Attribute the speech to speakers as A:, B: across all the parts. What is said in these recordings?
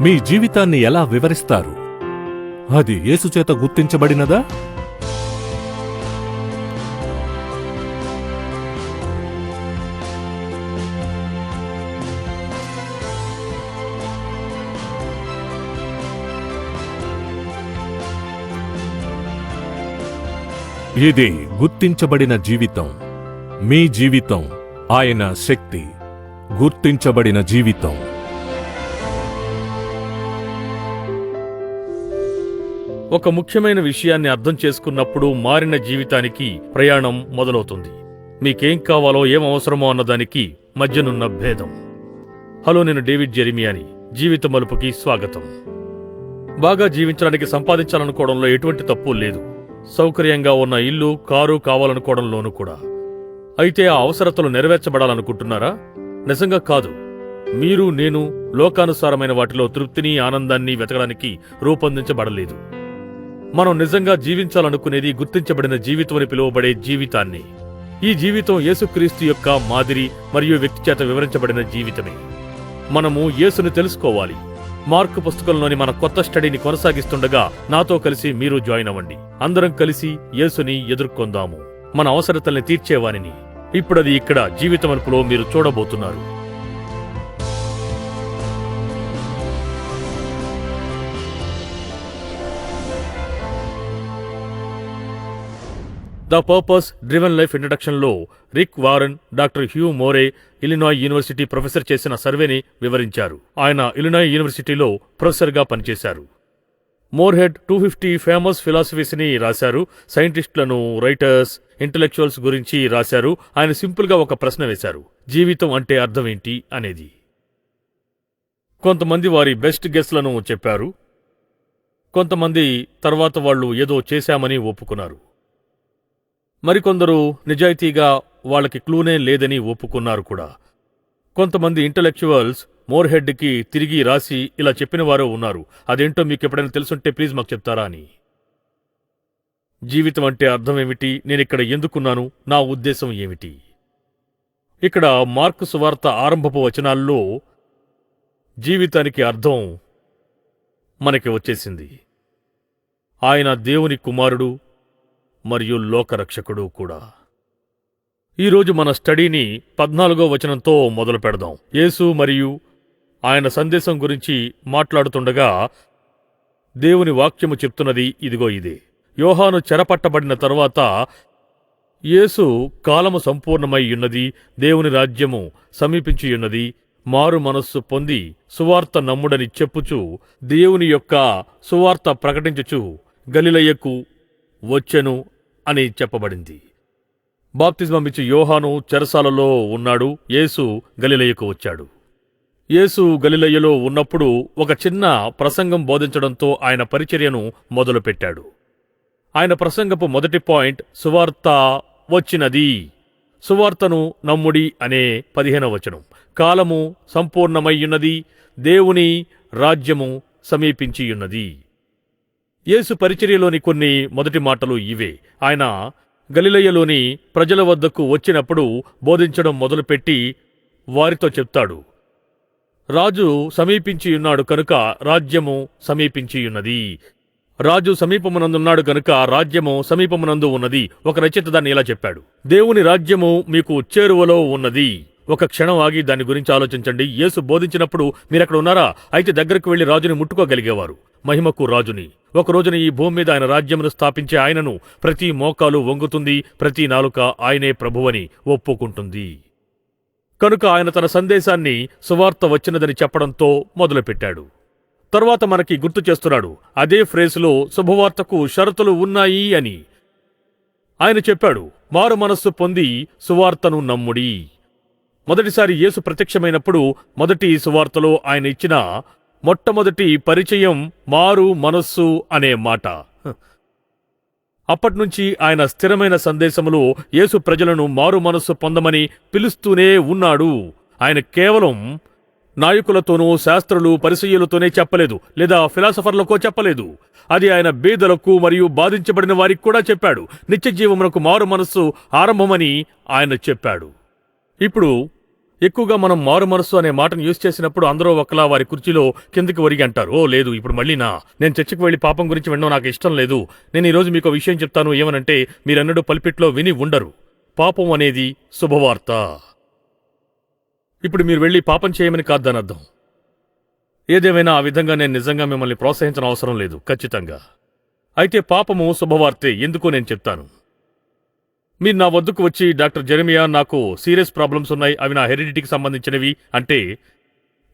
A: మీ జీవితాన్ని ఎలా వివరిస్తారు? అది యేసుచేత గుర్తించబడినదా? ఇది గుర్తించబడిన జీవితం. మీ జీవితం ఆయన శక్తి గుర్తించబడిన జీవితం.
B: ఒక ముఖ్యమైన విషయాన్ని అర్థం చేసుకున్నప్పుడు మారిన జీవితానికి ప్రయాణం మొదలవుతుంది. మీకేం కావాలో ఏం అవసరమో అన్నదానికి మధ్యనున్న భేదం. హలో నేను డేవిడ్ జెరిమియాని. జీవిత మలుపుకి స్వాగతం. బాగా జీవించడానికి సంపాదించాలనుకోవడంలో ఎటువంటి తప్పు లేదు. సౌకర్యంగా ఉన్న ఇల్లు కారు కావాలనుకోవడంలోనూ కూడా. అయితే ఆ అవసరతలు నెరవేర్చబడాలనుకుంటున్నారా? నిజంగా కాదు. మీరు నేను లోకానుసారమైన వాటిలో తృప్తిని ఆనందాన్ని వెతకడానికి రూపొందించబడలేదు. మనం నిజంగా జీవించాలనుకునేది గుర్తించబడిన జీవితం అని పిలువబడే జీవితాన్ని. ఈ జీవితం యేసుక్రీస్తు యొక్క మాదిరి మరియు వ్యక్తి చేత వివరించబడిన జీవితమే. మనము యేసుని తెలుసుకోవాలి. మార్కు పుస్తకంలోని మన కొత్త స్టడీని కొనసాగిస్తుండగా నాతో కలిసి మీరు జాయిన్ అవ్వండి. అందరం కలిసి యేసుని ఎదుర్కొందాము. మన అవసరతల్ని తీర్చేవానిని. ఇప్పుడది ఇక్కడ జీవితమలుపులో మీరు చూడబోతున్నారు. The purpose driven life ఇంట్రడక్షన్లో Rick Warren doctor Hugh Moore Illinois university professor చేసిన సర్వేని వివరించారు. ఆయన ఇలినాయ్ యూనివర్సిటీలో ప్రొఫెసర్గా పనిచేశారు. మోర్హెడ్ టూ ఫిఫ్టీ ఫేమస్ ఫిలాసఫీస్ని రాశారు. సైంటిస్టులను రైటర్స్ ఇంటలెక్చువల్స్ గురించి రాశారు. ఆయన సింపుల్గా ఒక ప్రశ్న వేశారు. జీవితం అంటే అర్థం ఏంటి అనేది. కొంతమంది వారి బెస్ట్ గెస్లను చెప్పారు. కొంతమంది తర్వాత వాళ్ళు ఏదో చేశామని ఒప్పుకున్నారు. మరికొందరు నిజాయితీగా వాళ్ళకి క్లూనే లేదని ఒప్పుకున్నారు కూడా. కొంతమంది ఇంటలెక్చువల్స్ మోర్హెడ్కి తిరిగి రాసి ఇలా చెప్పిన వారో ఉన్నారు. అదేంటో మీకు ఎప్పుడైనా తెలుసుంటే ప్లీజ్ మాకు చెప్తారా అని. జీవితం అంటే అర్థం ఏమిటి? నేనిక్కడ ఎందుకున్నాను? నా ఉద్దేశం ఏమిటి? ఇక్కడ మార్కు సువార్త ఆరంభపు వచనాల్లో జీవితానికి అర్థం మనకి వచ్చేసింది. ఆయన దేవుని కుమారుడు మరియు లోకరక్షకుడు కూడా. ఈరోజు మన స్టడీని పద్నాలుగో వచనంతో మొదలు పెడదాం. యేసు మరియు ఆయన సందేశం గురించి మాట్లాడుతుండగా దేవుని వాక్యము చెప్తున్నది ఇదిగో ఇదే. యోహాను చెరపట్టబడిన తరువాత యేసు కాలము సంపూర్ణమై ఉన్నది దేవుని రాజ్యము సమీపించియున్నది మారు మనస్సు పొంది సువార్త నమ్ముడని చెప్పుచు దేవుని యొక్క సువార్త ప్రకటించుచు గలిలయ్యకు వచ్చెను అని చెప్పబడింది. బాప్తిజమమిచ్చి యోహాను చెరసాలలో ఉన్నాడు. యేసు గలిలయ్యకు వచ్చాడు. యేసు గలిలయ్యలో ఉన్నప్పుడు ఒక చిన్న ప్రసంగం బోధించడంతో ఆయన పరిచర్యను మొదలుపెట్టాడు. ఆయన ప్రసంగపు మొదటి పాయింట్ సువార్త వచ్చినది. సువార్తను నమ్ముడి అనే పదిహేన వచనం. కాలము సంపూర్ణమయ్యున్నది దేవుని రాజ్యము సమీపించియున్నది. యేసు పరిచర్యలోని కొన్ని మొదటి మాటలు ఇవే. ఆయన గలిలయ్యలోని ప్రజల వద్దకు వచ్చినప్పుడు బోధించడం మొదలుపెట్టి వారితో చెప్తాడు. రాజు సమీపించియున్నాడు కనుక రాజ్యము సమీపించియున్నది రాజు సమీపమునందున్నాడు గనుక రాజ్యము సమీపమునందు ఉన్నది. ఒక రచయిత దాన్ని ఇలా చెప్పాడు. దేవుని రాజ్యము మీకు చేరువలో ఉన్నది. ఒక క్షణం ఆగి దాని గురించి ఆలోచించండి. యేసు బోధించినప్పుడు మీరక్కడ ఉన్నారా? అయితే దగ్గరకు వెళ్ళి రాజుని ముట్టుకోగలిగేవారు. మహిమకు రాజుని. ఒక రోజున ఈ భూమి మీద ఆయన రాజ్యమును స్థాపించే ఆయనను ప్రతి మోకాలు వంగుతుంది ప్రతి నాలుక ఆయనే ప్రభువని ఒప్పుకుంటుంది. కనుక ఆయన తన సందేశాన్ని సువార్త వచ్చినదని చెప్పడంతో మొదలుపెట్టాడు. తరువాత మనకి గుర్తు చేస్తున్నాడు అదే ఫ్రేసులో శుభవార్తకు షరతులు ఉన్నాయి అని. ఆయన చెప్పాడు మారు మనస్సు పొంది సువార్తను నమ్ముడి. మొదటిసారి యేసు ప్రత్యక్షమైనప్పుడు మొదటి సువార్తలో ఆయన ఇచ్చిన మొట్టమొదటి పరిచయం మారు మనస్సు అనే మాట. అప్పట్నుంచి ఆయన స్థిరమైన సందేశములో యేసు ప్రజలను మారు మనస్సు పొందమని పిలుస్తూనే ఉన్నాడు. ఆయన కేవలం నాయకులతోనూ శాస్త్రులు పరిసయ్యులతోనే చెప్పలేదు లేదా ఫిలాసఫర్లకో చెప్పలేదు. అది ఆయన బీదలకు మరియు బాధించబడిన వారికి కూడా చెప్పాడు. నిత్య జీవమునకు మారు మనస్సు ఆరంభమని ఆయన చెప్పాడు. ఇప్పుడు ఎక్కువగా మనం మారు మనస్సు అనే మాటను యూజ్ చేసినప్పుడు అందరూ ఒకలా వారి కుర్చీలో కిందకి ఒరిగి అంటారు. ఓ లేదు ఇప్పుడు మళ్ళీ నా. నేను చర్చికి వెళ్ళి పాపం గురించి వినడం నాకు ఇష్టం లేదు. నేను ఈరోజు మీకు ఒక విషయం చెప్తాను. ఏమనంటే మీరన్నడు పల్పిట్లో విని ఉండరు. పాపం అనేది శుభవార్త. ఇప్పుడు మీరు వెళ్ళి పాపం చేయమని కాదని అర్థం. ఏదేమైనా ఆ విధంగా నేను నిజంగా మిమ్మల్ని ప్రోత్సహించిన అవసరం లేదు. ఖచ్చితంగా. అయితే పాపము శుభవార్తే. ఎందుకో నేను చెప్తాను. మీరు నా వద్దకు వచ్చి డాక్టర్ జెరమియా నాకు సీరియస్ ప్రాబ్లమ్స్ ఉన్నాయి అవి నా హెరిడిటీకి సంబంధించినవి అంటే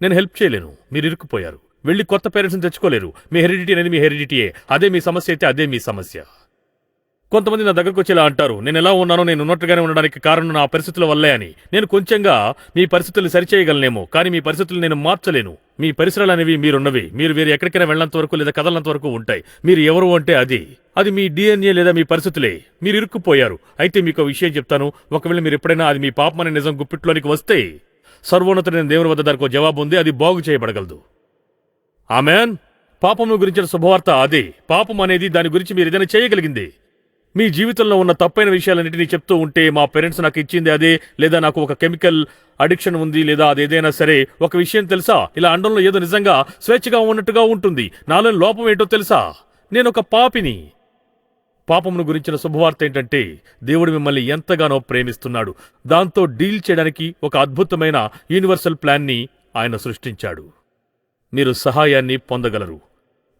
B: నేను హెల్ప్ చేయలేను. మీరు ఇరుక్కుపోయారు. వెళ్ళి కొత్త పేరెంట్స్ని తెచ్చుకోలేరు. మీ హెరిడిటీ అనేది మీ హెరిడిటీయే. అదే మీ సమస్య అయితే అదే మీ సమస్య. కొంతమంది నా దగ్గరకు వచ్చి ఇలా అంటారు నేను ఎలా ఉన్నానో నేను ఉన్నట్టుగానే ఉండడానికి కారణం నా పరిస్థితుల వల్లే అని. నేను కొంచెంగా మీ పరిస్థితులు సరిచేయగలనేమో కానీ మీ పరిస్థితులు నేను మార్చలేను. మీ పరిసరాలు అనేవి మీరున్నవి. మీరు వేరే ఎక్కడికైనా వెళ్ళినంత వరకు లేదా కదలనంత వరకు ఉంటాయి. మీరు ఎవరు అంటే అది. అది మీ డిఎన్ఏ లేదా మీ పరిస్థితులే. మీరు ఇరుక్కుపోయారు. అయితే మీకు విషయం చెప్తాను. ఒకవేళ మీరు ఎప్పుడైనా అది మీ పాపమనే నిజం గుప్పిట్లోనికి వస్తే సర్వోన్నతుడైన దేవుని వద్ద దానికి ఒక జవాబు ఉంది. అది బాగు చేయబడగలదు. ఆమెన్. పాపము గురించిన శుభవార్త అదే. పాపం అనేది దాని గురించి మీరు ఏదైనా చేయగలిగింది. మీ జీవితంలో ఉన్న తప్పైన విషయాలన్నింటినీ చెప్తూ ఉంటే మా పేరెంట్స్ నాకు ఇచ్చింది అదే లేదా నాకు ఒక కెమికల్ అడిక్షన్ ఉంది లేదా అదేదైనా సరే. ఒక విషయం తెలుసా? ఇలా అండంలో ఏదో నిజంగా స్వేచ్ఛగా ఉన్నట్టుగా ఉంటుంది. నాలో లోపం ఏంటో తెలుసా? నేను ఒక పాపిని. పాపమును గురించిన శుభవార్త ఏంటంటే దేవుడు మిమ్మల్ని ఎంతగానో ప్రేమిస్తున్నాడు. దాంతో డీల్ చేయడానికి ఒక అద్భుతమైన యూనివర్సల్ ప్లాన్ని ఆయన సృష్టించాడు. మీరు సహాయాన్ని పొందగలరు.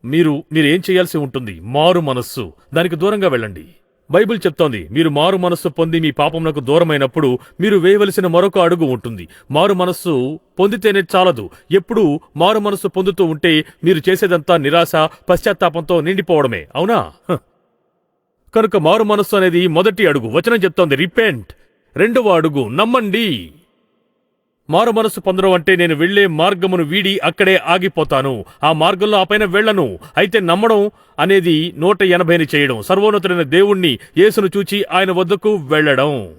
B: మీరు మీరేం చేయాల్సి ఉంటుంది? మారు మనస్సు. దానికి దూరంగా వెళ్ళండి. బైబిల్ చెప్తోంది మీరు మారు మనస్సు పొంది మీ పాపమునకు దూరమైనప్పుడు మీరు వేయవలసిన మరొక అడుగు ఉంటుంది. మారు మనస్సు పొందితేనే చాలదు. ఎప్పుడూ మారు మనస్సు పొందుతూ ఉంటే మీరు చేసేదంతా నిరాశ పశ్చాత్తాపంతో నిండిపోవడమే. అవునా? కనుక మారు మనస్సు అనేది మొదటి అడుగు. వచనం చెప్తోంది రిపెంట్. రెండవ అడుగు నమ్మండి. మారు మనస్సు పొందడం అంటే నేను వెళ్ళే మార్గమును వీడి అక్కడే ఆగిపోతాను. ఆ మార్గంలో ఆ పైన వెళ్ళను అయితే నమ్మడం అనేది నూట ఎనభైని చేయడం. సర్వోన్నతుడైన దేవుణ్ణి యేసును చూచి ఆయన వద్దకు వెళ్ళడం.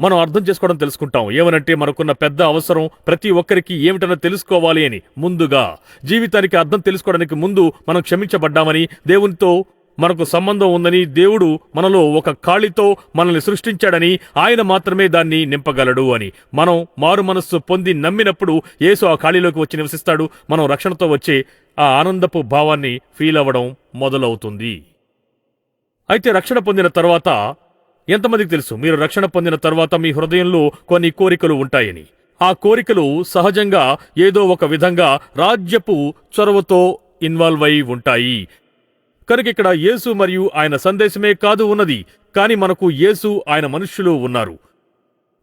B: మనం అర్థం చేసుకోవడం తెలుసుకుంటాం. ఏమనంటే మనకున్న పెద్ద అవసరం ప్రతి ఒక్కరికి ఏమిటనో తెలుసుకోవాలి అని ముందుగా. జీవితానికి అర్థం తెలుసుకోవడానికి ముందు మనం క్షమించబడ్డామని దేవునితో మనకు సంబంధం ఉందని దేవుడు మనలో ఒక ఖాళీతో మనల్ని సృష్టించాడని ఆయన మాత్రమే దాన్ని నింపగలడు అని. మనం మారు మనస్సు పొంది నమ్మినప్పుడు యేసు ఆ ఖాళీలోకి వచ్చి నివసిస్తాడు. మనం రక్షణతో వచ్చే ఆ ఆనందపు భావాన్ని ఫీల్ అవ్వడం మొదలవుతుంది. అయితే రక్షణ పొందిన తర్వాత ఎంతమందికి తెలుసు? మీరు రక్షణ పొందిన తర్వాత మీ హృదయంలో కొన్ని కోరికలు ఉంటాయని. ఆ కోరికలు సహజంగా ఏదో ఒక విధంగా రాజ్యపు చొరవతో ఇన్వాల్వ్ అయి ఉంటాయి. కనుక ఇక్కడ యేసు మరియు ఆయన సందేశమే కాదు ఉన్నది కాని మనకు యేసు ఆయన మనుష్యులు ఉన్నారు.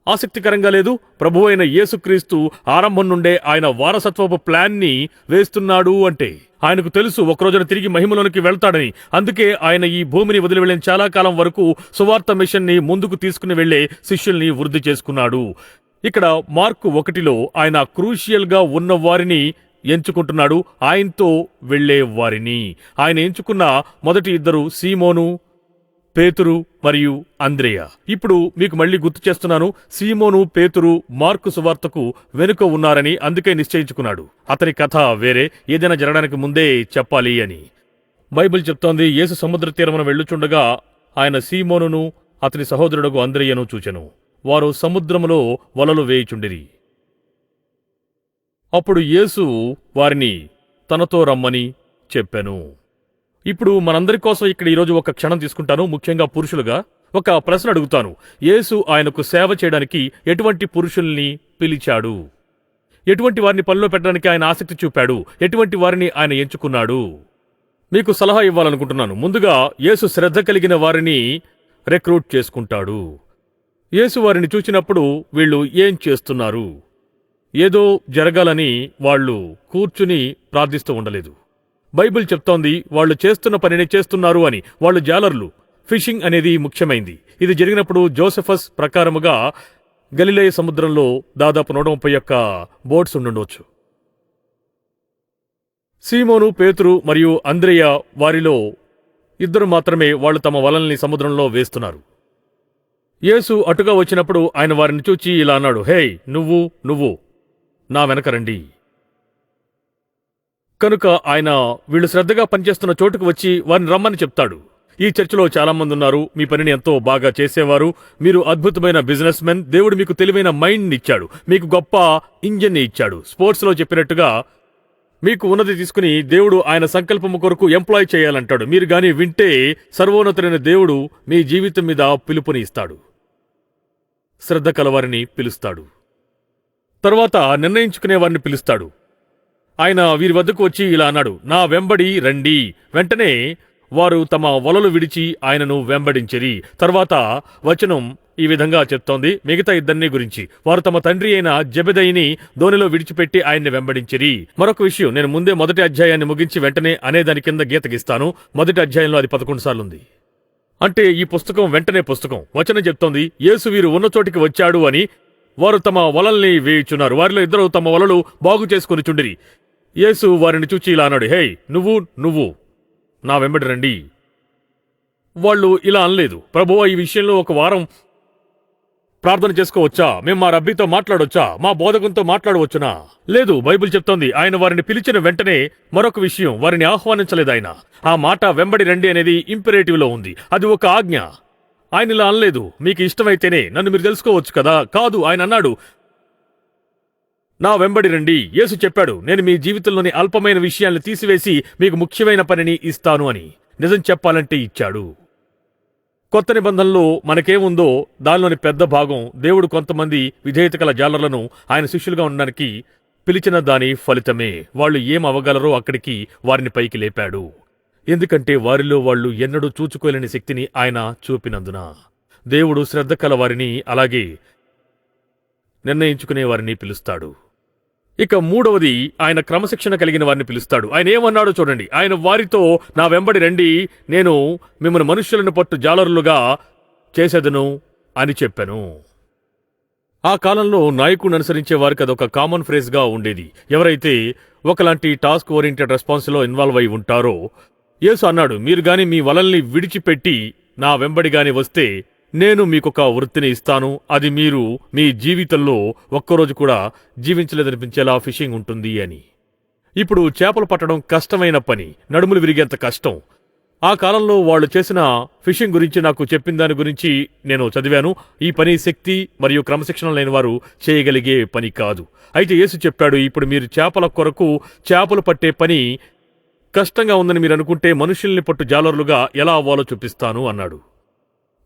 B: ఆసక్తికరంగా లేదు ప్రభు అయిన యేసుక్రీస్తు ఆరంభం నుండే ఆయన వారసత్వపు ప్లాన్ని వేస్తున్నాడు అంటే. ఆయనకు తెలుసు ఒకరోజున తిరిగి మహిమలోనికి వెళ్తాడని. అందుకే ఆయన ఈ భూమిని వదిలి వెళ్ళిన చాలా కాలం వరకు సువార్త మిషన్ని ముందుకు తీసుకుని వెళ్ళే శిష్యుల్ని వృద్ధి చేసుకున్నాడు. ఇక్కడ మార్కు ఒకటిలో ఆయన క్రూషియల్గా ఉన్న వారిని ఎంచుకుంటున్నాడు. ఆయనతో వెళ్ళే వారిని. ఆయన ఎంచుకున్న మొదటి ఇద్దరు సీమోను పేతురు మరియు అంద్రేయ. ఇప్పుడు మీకు మళ్ళీ గుర్తు చేస్తున్నాను. సీమోను పేతురు మార్కు సువార్తకు వెనుక ఉన్నారని అందుకే నిశ్చయించుకున్నాడు. అతని కథ వేరే. ఏదైనా జరగడానికి ముందే చెప్పాలి అని. బైబిల్ చెప్తోంది యేసు సముద్ర తీరమున వెళ్ళుచుండగా ఆయన సీమోనును అతని సహోదరుడుగు అంద్రియను చూచెను. వారు సముద్రములో వలలు వేయుచుండిరి. అప్పుడు యేసు వారిని తనతో రమ్మని చెప్పెను. ఇప్పుడు మనందరి కోసం ఇక్కడ ఈరోజు ఒక క్షణం తీసుకుంటాను. ముఖ్యంగా పురుషులుగా ఒక ప్రశ్న అడుగుతాను. యేసు ఆయనకు సేవ చేయడానికి ఎటువంటి పురుషుల్ని పిలిచాడు? ఎటువంటి వారిని పనిలో పెట్టడానికి ఆయన ఆసక్తి చూపాడు? ఎటువంటి వారిని ఆయన ఎంచుకున్నాడు? మీకు సలహా ఇవ్వాలనుకుంటున్నాను. ముందుగా యేసు శ్రద్ధ కలిగిన వారిని రిక్రూట్ చేసుకుంటాడు. యేసు వారిని చూచినప్పుడు వీళ్ళు ఏం చేస్తున్నారు? ఏదో జరగాలని వాళ్ళు కూర్చుని ప్రార్థిస్తూ ఉండలేదు. బైబిల్ చెప్తోంది వాళ్ళు చేస్తున్న పనిని చేస్తున్నారు అని. వాళ్ళు జాలర్లు. ఫిషింగ్ అనేది ముఖ్యమైంది. ఇది జరిగినప్పుడు జోసెఫస్ ప్రకారముగా గలిలయ సముద్రంలో దాదాపు నూట ముప్పై యొక్క బోట్స్ ఉండుండవచ్చు సీమోను పేతురు మరియు అంద్రేయ వారిలో ఇద్దరు మాత్రమే వాళ్ళు తమ వలల్ని సముద్రంలో వేస్తున్నారు. యేసు అటుగా వచ్చినప్పుడు ఆయన వారిని చూచి ఇలా అన్నాడు హేయ్ నువ్వు నువ్వు. నా వెనక రండి. కనుక ఆయన వీళ్ళు శ్రద్ధగా పనిచేస్తున్న చోటుకు వచ్చి వారిని రమ్మని చెప్తాడు. ఈ చర్చిలో చాలామంది ఉన్నారు. మీ పనిని ఎంతో బాగా చేసేవారు. మీరు అద్భుతమైన బిజినెస్ మెన్ దేవుడు మీకు తెలివైన మైండ్ని ఇచ్చాడు. మీకు గొప్ప ఇంజన్ని ఇచ్చాడు. స్పోర్ట్స్లో చెప్పినట్టుగా మీకు ఉన్నది తీసుకుని దేవుడు ఆయన సంకల్పము కొరకు ఎంప్లాయ్ చేయాలంటాడు. మీరు గాని వింటే సర్వోన్నతుడైన దేవుడు మీ జీవితం మీద పిలుపుని ఇస్తాడు. శ్రద్ధ కలవారిని పిలుస్తాడు. తరువాత నిర్ణయించుకునే వారిని పిలుస్తాడు. ఆయన వీరి వద్దకు వచ్చి ఇలా అన్నాడు నా వెంబడి రండి. వెంటనే వారు తమ వలలు విడిచి ఆయనను వెంబడించిరి. తర్వాత వచనం ఈ విధంగా చెప్తోంది. మిగతా ఇద్దరిని గురించి. వారు తమ తండ్రి అయిన జబెదయిని ధోనిలో విడిచిపెట్టి ఆయన్ని వెంబడించిరి. మరొక విషయం నేను ముందే మొదటి అధ్యాయాన్ని ముగించి వెంటనే అనే దాని కింద గీత గీస్తాను మొదటి అధ్యాయంలో అది పదకొండు సార్లు ఉంది. అంటే ఈ పుస్తకం వెంటనే పుస్తకం. వచనం చెప్తోంది యేసు వీరు ఉన్న చోటికి వచ్చాడు అని వారు తమ వలల్ని వేయుచున్నారు. వారిలో ఇద్దరు తమ వలలు బాగు చేసుకుని చుండిరి. యేసు వారిని చూచి ఇలా అన్నాడు హే నువ్వు నువ్వు నా వెంబడి రండి. వాళ్ళు ఇలా అనలేదు. ప్రభువా ఈ విషయంలో ఒక వారం ప్రార్థన చేసుకోవచ్చా? మేము మా రబ్బీతో మాట్లాడొచ్చా? మా బోధకంతో మాట్లాడవచ్చునా? లేదు బైబిల్ చెప్తోంది. ఆయన వారిని పిలిచిన వెంటనే మరొక విషయం వారిని ఆహ్వానించలేదు ఆయన. ఆ మాట వెంబడి రండి అనేది ఇంపరేటివ్లో ఉంది. అది ఒక ఆజ్ఞ. ఆయన ఇలా అనలేదు. మీకు ఇష్టమైతేనే నన్ను మీరు తెలుసుకోవచ్చు కదా? కాదు ఆయన అన్నాడు. నా వెంబడి రండి. యేసు చెప్పాడు నేను మీ జీవితంలోని అల్పమైన విషయాల్ని తీసివేసి మీకు ముఖ్యమైన పనిని ఇస్తాను అని. నిజం చెప్పాలంటే ఇచ్చాడు. కొత్త నిబంధనలో మనకేముందో దానిలోని పెద్ద భాగం దేవుడు కొంతమంది విధేయత గల జాలర్లను ఆయన శిష్యులుగా ఉండడానికి పిలిచిన దాని ఫలితమే. వాళ్ళు ఏం అవగలరో అక్కడికి వారిని పైకి లేపాడు. ఎందుకంటే వారిలో వాళ్ళు ఎన్నడూ చూచుకోలేని శక్తిని ఆయన చూపినందున. దేవుడు శ్రద్ధ కలవారిని అలాగే నిర్ణయించుకునే వారిని పిలుస్తాడు. ఇక మూడవది ఆయన క్రమశిక్షణ కలిగిన వారిని పిలుస్తాడు. ఆయన ఏమన్నాడో చూడండి. ఆయన వారితో నా వెంబడి రండి నేను మిమ్మల్ని మనుష్యులను పట్టు జాలరులుగా చేసేదను అని చెప్పాను. ఆ కాలంలో నాయకుడిని అనుసరించే వారికి అదొక కామన్ ఫ్రేజ్గా ఉండేది. ఎవరైతే ఒకలాంటి టాస్క్ ఓరియంటెడ్ రెస్పాన్స్లో ఇన్వాల్వ్ అయి ఉంటారో యేసు అన్నాడు మీరు గాని మీ వలల్ని విడిచిపెట్టి నా వెంబడి గాని వస్తే నేను మీకొక వృత్తిని ఇస్తాను. అది మీరు మీ జీవితంలో ఒక్కరోజు కూడా జీవించలేదనిపించేలా ఫిషింగ్ ఉంటుంది అని. ఇప్పుడు చేపలు పట్టడం కష్టమైన పని నడుములు విరిగేంత కష్టం. ఆ కాలంలో వాళ్ళు చేసిన ఫిషింగ్ గురించి నాకు చెప్పిన దాని గురించి నేను చదివాను. ఈ పని శక్తి మరియు క్రమశిక్షణ లేని వారు చేయగలిగే పని కాదు. అయితే యేసు చెప్పాడు ఇప్పుడు మీరు చేపల కొరకు చేపలు పట్టే పని కష్టంగా ఉందని మీరు అనుకుంటే మనుషుల్ని పట్టు జాలర్లుగా ఎలా అవ్వాలో చూపిస్తాను అన్నాడు.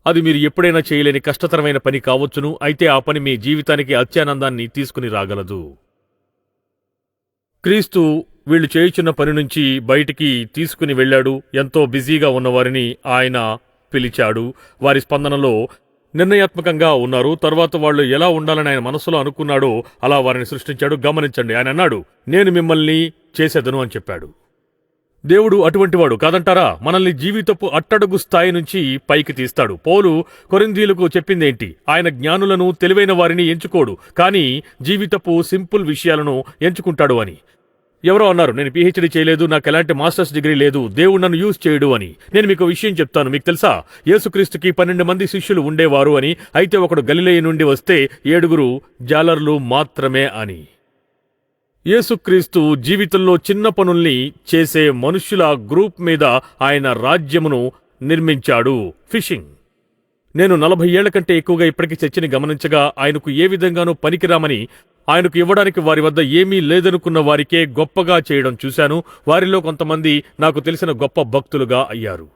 B: అది మీరు ఎప్పుడైనా చేయలేని కష్టతరమైన పని కావచ్చును అయితే ఆ పని మీ జీవితానికి అత్యానందాన్ని తీసుకుని రాగలదు. క్రీస్తు వీళ్ళు చేయుచున్న పని నుంచి బయటికి తీసుకుని వెళ్ళాడు ఎంతో బిజీగా ఉన్నవారిని ఆయన పిలిచాడు వారి స్పందనలో నిర్ణయాత్మకంగా ఉన్నారు తర్వాత వాళ్ళు ఎలా ఉండాలని ఆయన మనసులో అనుకున్నాడో అలా వారిని సృష్టించాడు గమనించండి ఆయన అన్నాడు నేను మిమ్మల్ని చేసేదను అని చెప్పాడు. దేవుడు అటువంటివాడు కాదంటారా? మనల్ని జీవితపు అట్టడుగు స్థాయి నుంచి పైకి తీస్తాడు. పోలు కొరిందీలకు చెప్పిందేంటి? ఆయన జ్ఞానులను తెలివైన వారిని ఎంచుకోడు కానీ జీవితపు సింపుల్ విషయాలను ఎంచుకుంటాడు అని. ఎవరో అన్నారు నేను పిహెచ్డీ చేయలేదు నాకు ఎలాంటి మాస్టర్స్ డిగ్రీ లేదు దేవుడు నన్ను యూజ్ చేయడు అని. నేను మీకు విషయం చెప్తాను మీకు తెలుసా? యేసుక్రీస్తుకి పన్నెండు మంది శిష్యులు ఉండేవారు అని. అయితే ఒకడు గలిలయ నుండి వస్తే ఏడుగురు జాలర్లు మాత్రమే అని. యేసుక్రీస్తు జీవితంలో చిన్న పనుల్ని చేసే మనుష్యుల గ్రూప్ మీద ఆయన రాజ్యమును నిర్మించాడు. ఫిషింగ్. నేను నలభై ఏళ్ళ కంటే ఎక్కువగా ఇప్పటికీ చర్చని గమనించగా ఆయనకు ఏ విధంగానూ పనికిరామని ఆయనకు ఇవ్వడానికి వారి వద్ద ఏమీ లేదనుకున్న వారికే గొప్పగా చేయడం చూశాను. వారిలో కొంతమంది నాకు తెలిసిన గొప్ప భక్తులుగా అయ్యారు.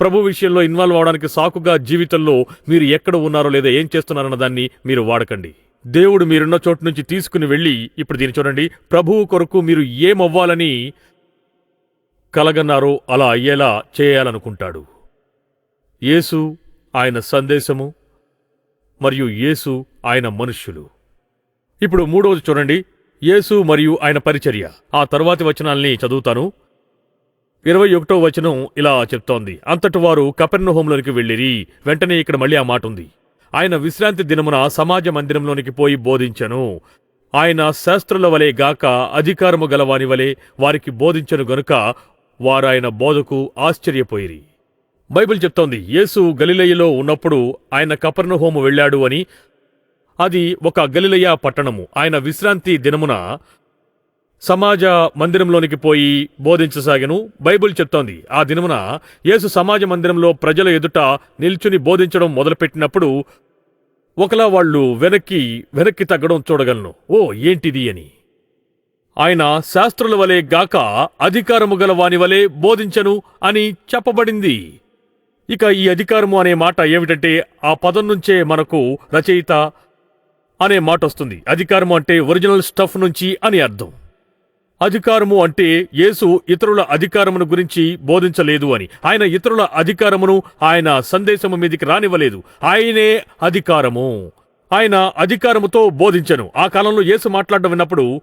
B: ప్రభు విషయంలో ఇన్వాల్వ్ అవడానికి సాకుగా జీవితంలో మీరు ఎక్కడ ఉన్నారో లేదా ఏం చేస్తున్నారన్న దాన్ని మీరు వాడకండి. దేవుడు మీరున్న చోటు నుంచి తీసుకుని వెళ్ళి ఇప్పుడు దీన్ని చూడండి. ప్రభువు కొరకు మీరు ఏమవ్వాలని కలగన్నారో అలా అయ్యేలా చేయాలనుకుంటాడు. యేసు ఆయన సందేశము మరియు యేసు ఆయన మనుష్యులు. ఇప్పుడు మూడవది చూడండి. యేసు మరియు ఆయన పరిచర్య. ఆ తరువాతి వచనాల్ని చదువుతాను. ఇరవై ఒకటో వచనం ఇలా చెప్తోంది. అంతటి వారు కపెర్నహోంలోనికి వెళ్ళిరి. వెంటనే ఇక్కడ మళ్ళీ ఆ మాట ఉంది ఆయన విశ్రాంతి దినమున సమాజ మందిరంలోనికి పోయి బోధించెను. ఆయన శాస్త్రుల వలె గాక అధికారము గలవాని వలె వారికి బోధించను గనుక వారాయన బోధకు ఆశ్చర్యపోయిరి. బైబిల్ చెప్తోంది యేసు గలిలయలో ఉన్నప్పుడు ఆయన కపర్ణహోము వెళ్ళాడు అని. అది ఒక గలిలయ పట్టణము. ఆయన విశ్రాంతి దినమున సమాజ మందిరంలోనికి పోయి బోధించసాగను. బైబిల్ చెప్తోంది ఆ దినమున యేసు సమాజ మందిరంలో ప్రజల ఎదుట నిల్చుని బోధించడం మొదలుపెట్టినప్పుడు ఒకలా వాళ్ళు వెనక్కి వెనక్కి తగ్గడం చూడగలను. ఓ ఏంటిది అని. ఆయన శాస్త్రుల వలె గాక అధికారము గల వాని వలె బోధించను అని చెప్పబడింది. ఇక ఈ అధికారము అనే మాట ఏమిటంటే ఆ పదం నుంచే మనకు రచయిత అనే మాట వస్తుంది అధికారము అంటే ఒరిజినల్ స్టఫ్ నుంచి అని అర్థం. అధికారము అంటే యేసు ఇతరుల అధికారమును గురించి బోధించలేదు అని. ఆయన ఇతరుల అధికారమును ఆయన సందేశము మీదికి రానివ్వలేదు. ఆయనే అధికారము. ఆయన అధికారముతో బోధించను. ఆ కాలంలో యేసు మాట్లాడడం విన్నప్పుడు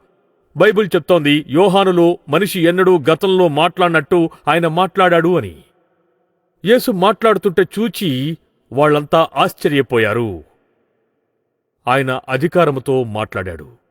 B: బైబిల్ చెప్తోంది యోహానులో మనిషి ఎన్నడూ గతంలో మాట్లాడినట్టు ఆయన మాట్లాడాడు అని. యేసు మాట్లాడుతుంటే చూచి వాళ్ళంతా ఆశ్చర్యపోయారు. ఆయన అధికారముతో మాట్లాడాడు.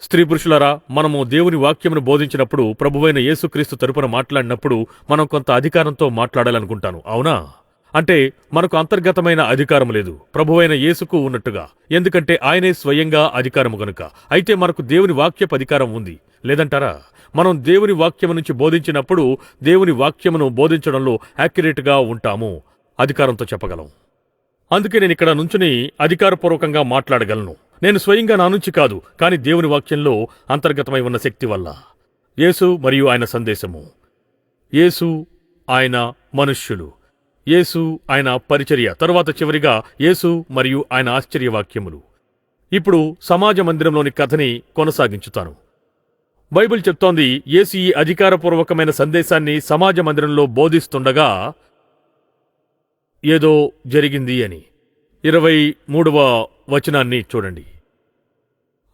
B: స్త్రీ పురుషులారా మనము దేవుని వాక్యమును బోధించినప్పుడు ప్రభువైన యేసుక్రీస్తు తరపున మాట్లాడినప్పుడు మనం కొంత అధికారంతో మాట్లాడాలనుకుంటాను. అవునా? అంటే మనకు అంతర్గతమైన అధికారం లేదు. ప్రభువైన యేసుకు ఉన్నట్టుగా. ఎందుకంటే ఆయనే స్వయంగా అధికారము గనుక. అయితే మనకు దేవుని వాక్యపు అధికారం ఉంది. లేదంటారా? మనం దేవుని వాక్యము నుంచి బోధించినప్పుడు దేవుని వాక్యమును బోధించడంలో యాక్యురేట్గా ఉంటాము. అధికారంతో చెప్పగలం. అందుకే నేను ఇక్కడ నుంచుని అధికారపూర్వకంగా మాట్లాడగలను. నేను స్వయంగా నా నుంచి కాదు కానీ దేవుని వాక్యంలో అంతర్గతమై ఉన్న శక్తి వల్ల. యేసు మరియు ఆయన సందేశము. యేసు ఆయన మనుష్యులు. యేసు ఆయన పరిచర్య. తరువాత చివరిగా యేసు మరియు ఆయన ఆశ్చర్యవాక్యములు. ఇప్పుడు సమాజ మందిరంలోని కథని కొనసాగించుతాను. బైబిల్ చెప్తోంది యేసు ఈ అధికారపూర్వకమైన సందేశాన్ని సమాజ మందిరంలో బోధిస్తుండగా ఏదో జరిగింది అని. ఇరవై మూడవ వచనాన్ని చూడండి.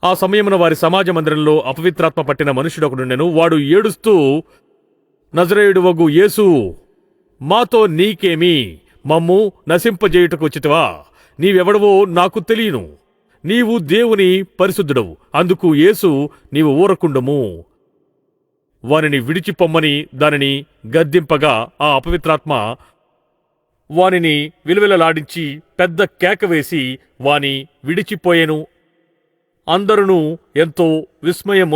B: ఆ సమయమున వారి సమాజ మందిరంలో అపవిత్రాత్మ పట్టిన మనుషుడొకడుండెను వాడు ఏడుస్తూ నజరేయుడు వగు యేసు మాతో నీకేమి? మమ్ము నశింపజేయుటకు ఉచితవా నీవెవడవో నాకు తెలియను. నీవు దేవుని పరిశుద్ధుడవు. అందుకు యేసు నీవు ఊరకుండము. వానిని విడిచిపొమ్మని దానిని గద్దింపగా ఆ అపవిత్రాత్మ వానిని విలువిలలాడించి పెద్ద కేక వేసి వాని విడిచిపోయెను అందరును ఎంతో విస్మయం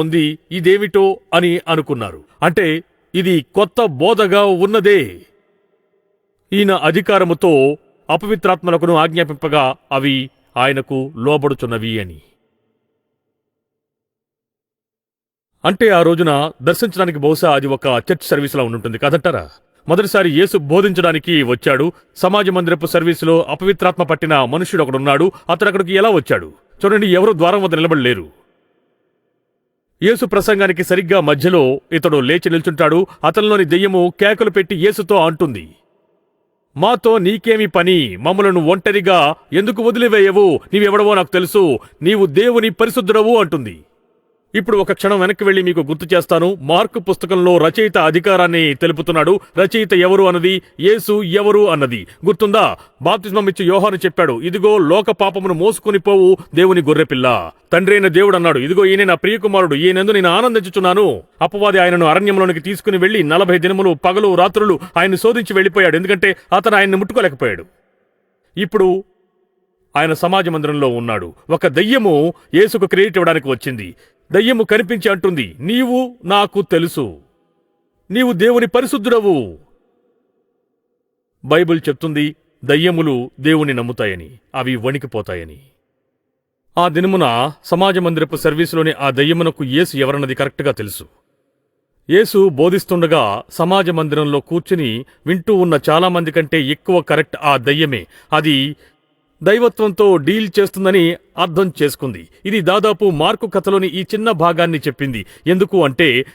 B: ఇదేమిటో అని అనుకున్నారు. అంటే ఇది కొత్త బోధగా ఉన్నదే. ఈయన అధికారముతో అపవిత్రాత్మలకును ఆజ్ఞాపింపగా అవి ఆయనకు లోబడుచున్నవి అని. అంటే ఆ రోజున దర్శించడానికి బహుశా అది ఒక చర్చ్ సర్వీస్లా ఉండుంటుంది కదంటారా? మొదటిసారి యేసు బోధించడానికి వచ్చాడు. సమాజ మందిరపు సర్వీసులో అపవిత్రాత్మ పట్టిన మనుష్యుడు ఒకడున్నాడు అతడు అక్కడికి ఎలా వచ్చాడు? చూడండి ఎవరు ద్వారం వద్ద నిలబడలేరు. యేసు ప్రసంగానికి సరిగ్గా మధ్యలో ఇతడు లేచి నిల్చుంటాడు. అతనిలోని దెయ్యము కేకలు పెట్టి యేసుతో అంటుంది మాతో నీకేమి పని? మమ్మలను ఒంటరిగా ఎందుకు వదిలివేయవు? నీవెవడవో నాకు తెలుసు. నీవు దేవుని పరిశుద్ధుడవు అంటుంది. ఇప్పుడు ఒక క్షణం వెనక్కి వెళ్ళి మీకు గుర్తు చేస్తాను. మార్క్ పుస్తకంలో రచయిత అధికారాన్ని తెలుపుతున్నాడు. రచయిత ఎవరు అన్నది? యేసు ఎవరు అన్నది. గుర్తుందా? బాప్తిస్మం ఇచ్చి యోహాను చెప్పాడు. ఇదిగో లోక పాపమును మోసుకుని పోవు దేవుని గొర్రెపిల్ల. తండ్రైన దేవుడు అన్నాడు. ఇదిగో ఈయన నా ప్రియకుమారుడు. ఈయనందు నేను ఆనందించుచున్నాను. అపవాది ఆయనను అరణ్యంలోనికి తీసుకుని వెళ్ళి నలభై దినములు పగలు రాత్రులు ఆయన శోధించి వెళ్ళిపోయాడు ఎందుకంటే అతను ఆయన్ని ముట్టుకోలేకపోయాడు. ఇప్పుడు ఆయన సమాజ మందిరంలో ఉన్నాడు. ఒక దయ్యము యేసుకు క్రెడిట్ ఇవ్వడానికి వచ్చింది. దయ్యము కనిపించి అంటుంది నీవు నాకు తెలుసు. నీవు దేవుని పరిశుద్ధుడవు. బైబిల్ చెప్తుంది దయ్యములు దేవుని నమ్ముతాయని అవి వణికిపోతాయని. ఆ దినమున సమాజ మందిరపు సర్వీసులోని ఆ దయ్యమునకు యేసు ఎవరన్నది కరెక్ట్గా తెలుసు. యేసు బోధిస్తుండగా సమాజ మందిరంలో కూర్చుని వింటూ ఉన్న చాలామంది కంటే ఎక్కువ కరెక్ట్ ఆ దయ్యమే. అది దైవత్వంతో డీల్ చేస్తుందని అర్థం చేసుకుంది. ఇది దాదాపు మార్కు కథలోని ఈ చిన్న భాగాన్ని చెప్పింది. ఎందుకు అంటే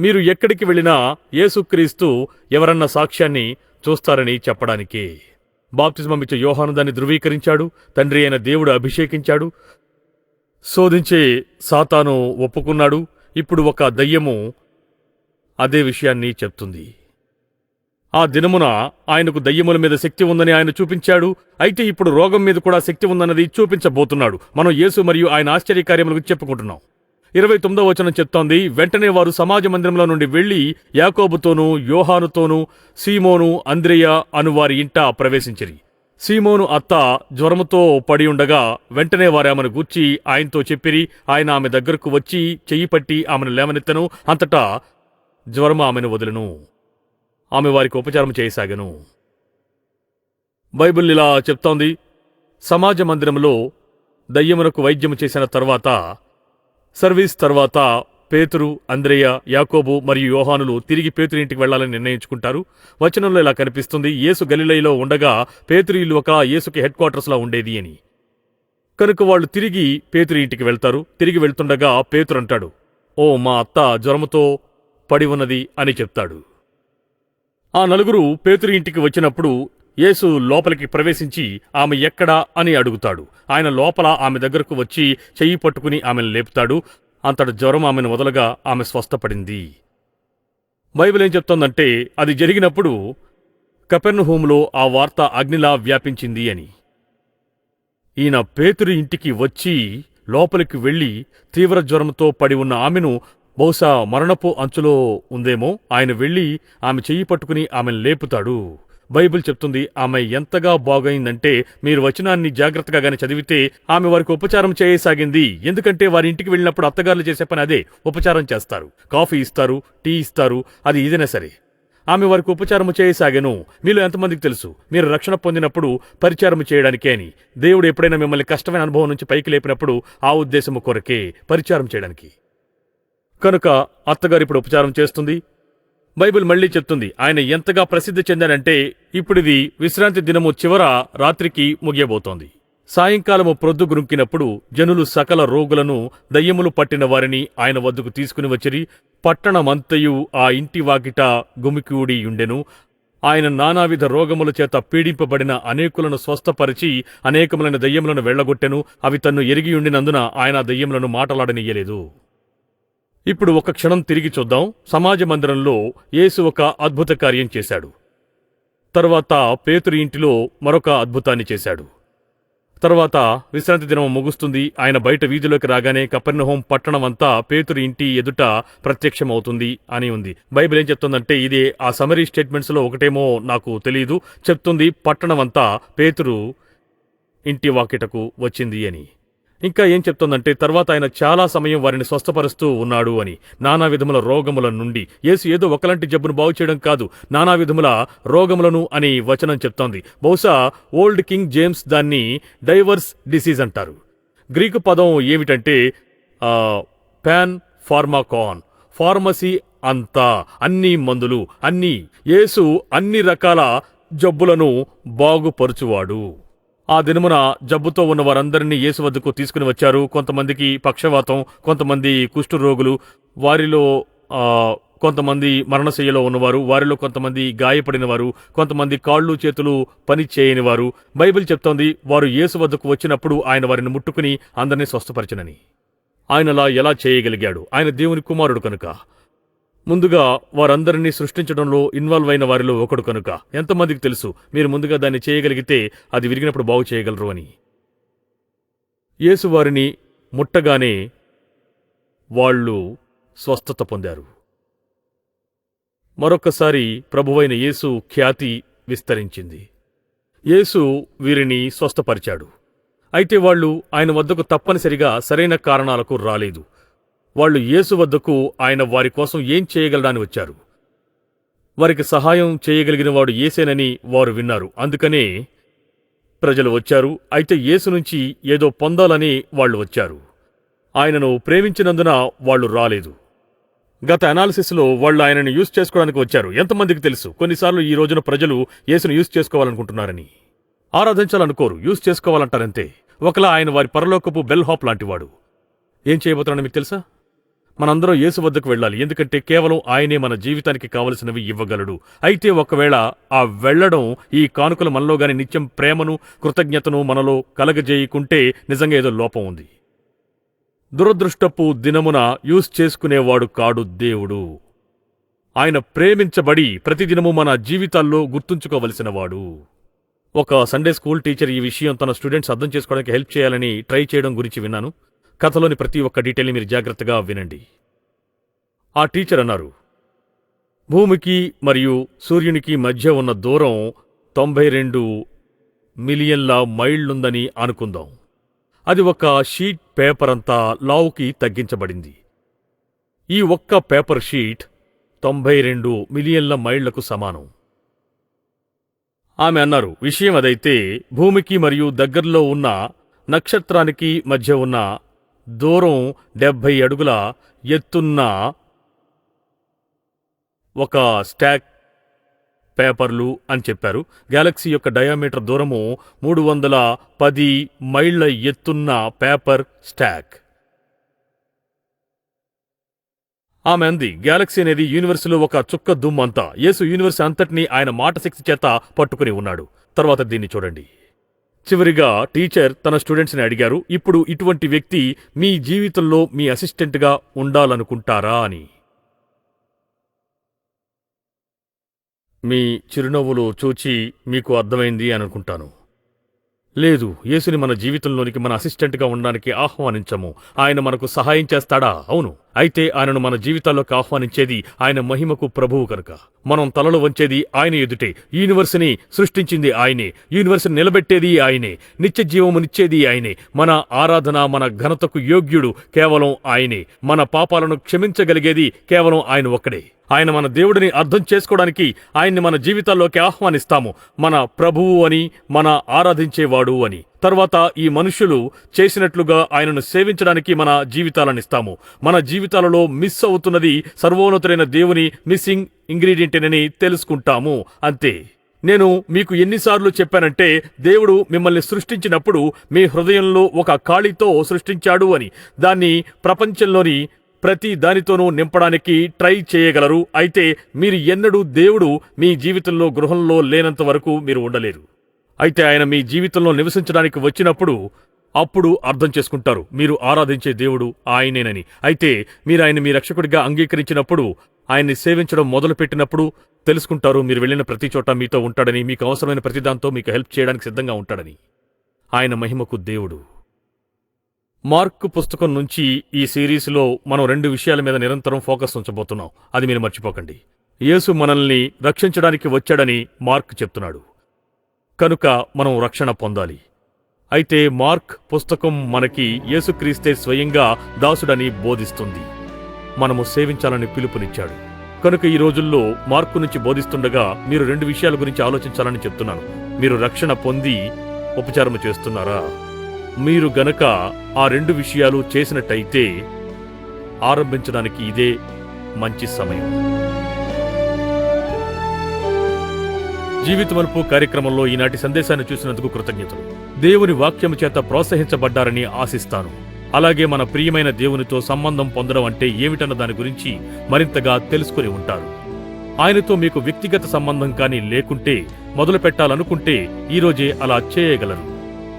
B: మీరు ఎక్కడికి వెళ్ళినా యేసుక్రీస్తు ఎవరన్న సాక్ష్యాన్ని చూస్తారని చెప్పడానికే. బాప్తిజమం ఇచ్చే యోహాను దాన్ని ధృవీకరించాడు తండ్రి అయిన దేవుడు అభిషేకించాడు శోధించే సాతాను ఒప్పుకున్నాడు. ఇప్పుడు ఒక దయ్యము అదే విషయాన్ని చెప్తుంది. ఆ దినమున ఆయనకు దయ్యముల మీద శక్తి ఉందని ఆయన చూపించాడు. అయితే ఇప్పుడు రోగం మీద కూడా శక్తి ఉందన్నది చూపించబోతున్నాడు. మనం యేసు మరియు ఆయన ఆశ్చర్యకార్యములకు చెప్పుకుంటున్నాం. ఇరవై తొమ్మిదో వచనం చెప్తోంది. వెంటనే వారు సమాజ మందిరంలో నుండి వెళ్ళి యాకోబుతోనూ యోహానుతోనూ సీమోను అంద్రేయ అను వారి ఇంట ప్రవేశించిరి. సీమోను అత్త జ్వరముతో పడి ఉండగా వెంటనే వారు ఆమెను గూర్చి ఆయనతో చెప్పిరి ఆయన ఆమె దగ్గరకు వచ్చి చెయ్యి పట్టి ఆమెను లేవనెత్తను అంతటా జ్వరము ఆమెను వదిలను. ఆమె వారికి ఉపచారం చేయసాగను. బైబిల్ ఇలా చెప్తోంది. సమాజ మందిరంలో దయ్యమునకు వైద్యము చేసిన తర్వాత సర్వీస్ తర్వాత పేతురు అంద్రేయ యాకోబు మరియు యోహానులు తిరిగి పేతురు ఇంటికి వెళ్ళాలని నిర్ణయించుకుంటారు. వచనంలో ఇలా కనిపిస్తుంది యేసు గలిలైలో ఉండగా పేతురు ఇల్లు ఒక యేసుకి హెడ్ క్వార్టర్స్లా ఉండేది అని. కనుక వాళ్ళు తిరిగి పేతురు ఇంటికి వెళ్తారు. తిరిగి వెళ్తుండగా పేతురు అంటాడు ఓ మా అత్త జ్వరముతో పడి ఉన్నది అని చెప్తాడు. ఆ నలుగురు పేతురి ఇంటికి వచ్చినప్పుడు యేసు లోపలికి ప్రవేశించి ఆమె ఎక్కడా అని అడుగుతాడు. ఆయన లోపల ఆమె దగ్గరకు వచ్చి చెయ్యి పట్టుకుని ఆమెను లేపుతాడు. అంతట జ్వరం ఆమెను వదలగా ఆమె స్వస్థపడింది. బైబిల్ ఏం చెప్తోందంటే అది జరిగినప్పుడు కపెర్నహూములో ఆ వార్త అగ్నిలా వ్యాపించింది అని. ఈయన పేతురి ఇంటికి వచ్చి లోపలికి వెళ్ళి తీవ్ర జ్వరంతో పడి ఉన్న ఆమెను బహుశా మరణపు అంచులో ఉందేమో. ఆయన వెళ్ళి ఆమె చెయ్యి పట్టుకుని ఆమెను లేపుతాడు. బైబిల్ చెప్తుంది ఆమె ఎంతగా బాగైందంటే మీరు వచనాన్ని జాగ్రత్తగా గాని చదివితే ఆమె వారికి ఉపచారం చేయసాగింది. ఎందుకంటే వారి ఇంటికి వెళ్ళినప్పుడు అత్తగారులు చేసే పని అదే ఉపచారం చేస్తారు. కాఫీ ఇస్తారు టీ ఇస్తారు అది ఏదైనా సరే. ఆమె వారికి ఉపచారము చేయసాగాను. మీలో ఎంతమందికి తెలుసు? మీరు రక్షణ పొందినప్పుడు పరిచారము చేయడానికే అని. దేవుడు ఎప్పుడైనా మిమ్మల్ని కష్టమైన అనుభవం నుంచి పైకి లేపినప్పుడు ఆ ఉద్దేశము కొరకే పరిచారం చేయడానికి. కనుక అత్తగారు ఇప్పుడు ఉపచారం చేస్తుంది. బైబిల్ మళ్ళీ చెప్తుంది ఆయన ఎంతగా ప్రసిద్ధి చెందాడంటే ఇప్పుడిది విశ్రాంతి దినము చివర రాత్రికి ముగియబోతోంది. సాయంకాలము ప్రొద్దు గురుంకినప్పుడు జనులు సకల రోగులను దయ్యములు పట్టిన వారిని ఆయన వద్దకు తీసుకుని వచ్చిరి. పట్టణమంతయు ఆ ఇంటి వాకిట గుమికూడి ఉండెను. ఆయన నానావిధ రోగముల చేత పీడింపబడిన అనేకులను స్వస్థపరిచి అనేకములైన దయ్యములను వెళ్ళగొట్టెను అవి తన్ను ఎరిగియుండినందున ఆయన దయ్యములను మాటలాడనియ్యలేదు ఇప్పుడు ఒక క్షణం తిరిగి చూద్దాం. సమాజ మందిరంలో యేసు ఒక అద్భుత కార్యం చేశాడు. తర్వాత పేతురు ఇంటిలో మరొక అద్భుతాన్ని చేశాడు. తర్వాత విశ్రాంతి దినం ముగుస్తుంది. ఆయన బయట వీధిలోకి రాగానే కపెర్నహోం పట్టణం అంతా పేతురు ఇంటి ఎదుట ప్రత్యక్షమవుతుంది అని ఉంది. బైబిల్ ఏం చెప్తుందంటే ఇదే ఆ సమరీ స్టేట్మెంట్స్లో ఒకటేమో నాకు తెలియదు చెప్తుంది పట్టణం అంతా పేతురు ఇంటి వాకిటకు వచ్చింది అని. ఇంకా ఏం చెప్తోందంటే తర్వాత ఆయన చాలా సమయం వారిని స్వస్థపరుస్తూ ఉన్నాడు అని. నానా విధముల రోగముల నుండి. యేసు ఏదో ఒకలాంటి జబ్బును బాగు చేయడం కాదు. నానా విధముల రోగములను అని వచనం చెప్తోంది. బహుశా ఓల్డ్ కింగ్ జేమ్స్ దాన్ని డైవర్స్ డిసీజ్ అంటారు. గ్రీకు పదం ఏమిటంటే ప్యాన్ పాన్ ఫార్మాకాన్. ఫార్మసీ అంతా. అన్ని మందులు అన్ని. యేసు అన్ని రకాల జబ్బులను బాగుపరుచువాడు. ఆ దినమున జబ్బుతో ఉన్న వారందరినీ యేసు వద్దకు తీసుకుని వచ్చారు. కొంతమందికి పక్షవాతం కొంతమంది కుష్ఠరోగులు వారిలో కొంతమంది మరణశయ్యలో ఉన్నవారు వారిలో కొంతమంది గాయపడిన వారు కొంతమంది కాళ్ళు చేతులు పని చేయని వారు బైబిల్ చెప్తోంది వారు యేసు వద్దకు వచ్చినప్పుడు ఆయన వారిని ముట్టుకుని అందరినీ స్వస్థపరచనని. ఆయనలా ఎలా చేయగలిగాడు? ఆయన దేవుని కుమారుడు కనుక. ముందుగా వారందరినీ సృష్టించడంలో ఇన్వాల్వ్ అయిన వారిలో ఒకడు కనుక. ఎంతమందికి తెలుసు? మీరు ముందుగా దాన్ని చేయగలిగితే అది విరిగినప్పుడు బాగు చేయగలరు అని. యేసు వారిని ముట్టగానే వాళ్ళు స్వస్థత పొందారు. మరొకసారి ప్రభువైన యేసు ఖ్యాతి విస్తరించింది. యేసు వీరిని స్వస్థపరిచాడు. అయితే వాళ్ళు ఆయన వద్దకు తప్పనిసరిగా సరైన కారణాలకు రాలేదు. వాళ్ళు యేసు వద్దకు ఆయన వారి కోసం ఏం చేయగలడాని వచ్చారు. వారికి సహాయం చేయగలిగిన వాడు యేసేనని వారు విన్నారు. అందుకనే ప్రజలు వచ్చారు. అయితే యేసు నుంచి ఏదో పొందాలని వాళ్ళు వచ్చారు. ఆయనను ప్రేమించినందున వాళ్ళు రాలేదు. గత అనాలిసిస్లో వాళ్ళు ఆయనను యూజ్ చేసుకోవడానికి వచ్చారు. ఎంతమందికి తెలుసు? కొన్నిసార్లు ఈ రోజున ప్రజలు యేసును యూజ్ చేసుకోవాలనుకుంటున్నారని. ఆరాధించాలనుకోరు. యూజ్ చేసుకోవాలంటారంతే. ఒకలా ఆయన వారి పరలోకపు బెల్ హాప్ లాంటివాడు. ఏం చేయబోతున్నాడో మీకు తెలుసా? మనందరం యేసు వద్దకు వెళ్ళాలి. ఎందుకంటే కేవలం ఆయనే మన జీవితానికి కావలసినవి ఇవ్వగలడు. అయితే ఒకవేళ ఆ వెళ్ళడం ఈ కానుకలు మనలో గాని నిత్యం ప్రేమను కృతజ్ఞతను మనలో కలగజేయకుంటే నిజంగా ఏదో లోపం ఉంది. దురదృష్టపు దినమున యూజ్ చేసుకునేవాడు కాడు దేవుడు. ఆయన ప్రేమించబడి ప్రతిదినము మన జీవితాల్లో గుర్తుంచుకోవలసినవాడు. ఒక సండే స్కూల్ టీచర్ ఈ విషయం తన స్టూడెంట్స్ అర్థం చేసుకోవడానికి హెల్ప్ చేయాలని ట్రై చేయడం గురించి విన్నాను. కథలోని ప్రతి ఒక్క డీటెయిల్ని మీరు జాగ్రత్తగా వినండి. ఆ టీచర్ అన్నారు భూమికి మరియు సూర్యునికి మధ్య ఉన్న దూరం తొంభై రెండు మిలియన్ల మైళ్ళుందని అనుకుందాం. అది ఒక షీట్ పేపర్ అంతా లావుకి తగ్గించబడింది. ఈ ఒక్క పేపర్ షీట్ తొంభై రెండు మిలియన్ల మైళ్ళకు సమానం. ఆమె అన్నారు విషయం అదైతే భూమికి మరియు దగ్గరలో ఉన్న నక్షత్రానికి మధ్య ఉన్న దూరం డెబ్భై అడుగుల ఎత్తున్న ఒక స్టాక్ పేపర్లు అని చెప్పారు. గెలాక్సీ యొక్క డయామీటర్ దూరము మూడు వందల పది మైళ్ళ ఎత్తున్న పేపర్ స్టాక్. ఆమె అంది గ్యాలక్సీ అనేది యూనివర్స్లో ఒక చుక్క దుమ్ము అంతా యేసు యూనివర్స్ అంతటినీ ఆయన మాట శక్తి చేత పట్టుకుని ఉన్నాడు. తర్వాత దీన్ని చూడండి. చివరిగా టీచర్ తన స్టూడెంట్స్ని అడిగారు ఇప్పుడు ఇటువంటి వ్యక్తి మీ జీవితంలో మీ అసిస్టెంట్గా ఉండాలనుకుంటారా? అని. మీ చిరునవ్వులు చూచి మీకు అర్థమైంది అనుకుంటాను. లేదు యేసుని మన జీవితంలోనికి మన అసిస్టెంట్గా ఉండడానికి ఆహ్వానించము. ఆయన మనకు సహాయం చేస్తాడా? అవును. అయితే ఆయనను మన జీవితాల్లోకి ఆహ్వానించేది ఆయన మహిమకు ప్రభువు కనుక. మనం తలలు వంచేది ఆయన ఎదుటే. యూనివర్స్ని సృష్టించింది ఆయనే. యూనివర్స్ని నిలబెట్టేది ఆయనే. నిత్య జీవమునిచ్చేది ఆయనే. మన ఆరాధన మన ఘనతకు యోగ్యుడు కేవలం ఆయనే. మన పాపాలను క్షమించగలిగేది కేవలం ఆయన ఒక్కడే. ఆయన మన దేవుడిని అర్థం చేసుకోవడానికి ఆయన్ని మన జీవితాల్లోకి ఆహ్వానిస్తాము. మన ప్రభువు అని మన ఆరాధించేవాడు అని. తర్వాత ఈ మనుషులు చేసినట్లుగా ఆయనను సేవించడానికి మన జీవితాలనిస్తాము మన జీవితాలలో మిస్ అవుతున్నది సర్వోన్నతుడైన దేవుని మిస్సింగ్ ఇంగ్రీడియంటేనని తెలుసుకుంటాము. అంతే. నేను మీకు ఎన్నిసార్లు చెప్పానంటే దేవుడు మిమ్మల్ని సృష్టించినప్పుడు మీ హృదయంలో ఒక ఖాళీతో సృష్టించాడు అని. దాన్ని ప్రపంచంలోని ప్రతి దానితోనూ నింపడానికి ట్రై చేయగలరు. అయితే మీరు ఎన్నడూ దేవుడు మీ జీవితంలో గృహంలో లేనంత వరకు మీరు ఉండలేరు. అయితే ఆయన మీ జీవితంలో నివసించడానికి వచ్చినప్పుడు అప్పుడు అర్థం చేసుకుంటారు. మీరు ఆరాధించే దేవుడు ఆయనేనని. అయితే మీరు ఆయన మీ రక్షకుడిగా అంగీకరించినప్పుడు ఆయన్ని సేవించడం మొదలుపెట్టినప్పుడు తెలుసుకుంటారు మీరు వెళ్ళిన ప్రతి చోట మీతో ఉంటాడని మీకు అవసరమైన ప్రతిదాంతో మీకు హెల్ప్ చేయడానికి సిద్ధంగా ఉంటాడని. ఆయన మహిమకు దేవుడు. మార్క్ పుస్తకం నుంచి ఈ సిరీస్లో మనం రెండు విషయాల మీద నిరంతరం ఫోకస్ ఉంచబోతున్నాం. అది మీరు మర్చిపోకండి. యేసు మనల్ని రక్షించడానికి వచ్చాడని మార్క్ చెప్తున్నాడు. కనుక మనం రక్షణ పొందాలి. అయితే మార్క్ పుస్తకం మనకి యేసుక్రీస్తే స్వయంగా దాసుడని బోధిస్తుంది. మనము సేవించాలని పిలుపునిచ్చాడు. కనుక ఈ రోజుల్లో మార్కు నుంచి బోధిస్తుండగా మీరు రెండు విషయాల గురించి ఆలోచించాలని చెప్తున్నాను. మీరు రక్షణ పొంది ఉపచారము చేస్తున్నారా? మీరు గనక ఆ రెండు విషయాలు చేసినట్టయితే ఆరంభించడానికి ఇదే మంచి సమయం. జీవితమల్పు కార్యక్రమంలో ఈనాటి సందేశాన్ని చూసినందుకు కృతజ్ఞతలు. దేవుని వాక్యము చేత ప్రోత్సహించబడ్డారని ఆశిస్తాను. అలాగే మన ప్రియమైన దేవునితో సంబంధం పొందడం అంటే ఏమిటన్న దాని గురించి మరింతగా తెలుసుకుని ఉంటారు. ఆయనతో మీకు వ్యక్తిగత సంబంధం కానీ లేకుంటే మొదలు పెట్టాలనుకుంటే ఈరోజే అలా చేయగలరు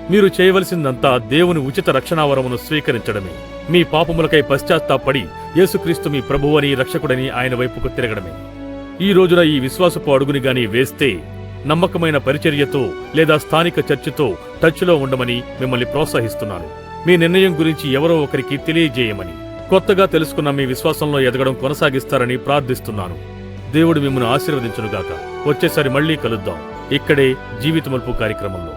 B: మీరు చేయవలసిందంతా దేవుని ఉచిత రక్షణావరమును స్వీకరించడమే. మీ పాపములకై పశ్చాత్తాపడి యేసుక్రీస్తు మీ ప్రభువని రక్షకుడని ఆయన వైపుకు తిరగడమే. ఈ రోజున ఈ విశ్వాసపు అడుగుని గాని వేస్తే నమ్మకమైన పరిచర్యతో లేదా స్థానిక చర్చితో టచ్లో ఉండమని మిమ్మల్ని ప్రోత్సహిస్తున్నాను. మీ నిర్ణయం గురించి ఎవరో ఒకరికి తెలియజేయమని కొత్తగా తెలుసుకున్న మీ విశ్వాసంలో ఎదగడం కొనసాగిస్తారని ప్రార్థిస్తున్నాను. దేవుడు మిమ్మల్ని ఆశీర్వదించునుగాక. వచ్చేసారి మళ్ళీ కలుద్దాం. ఇక్కడే జీవితమల్పు కార్యక్రమంలో.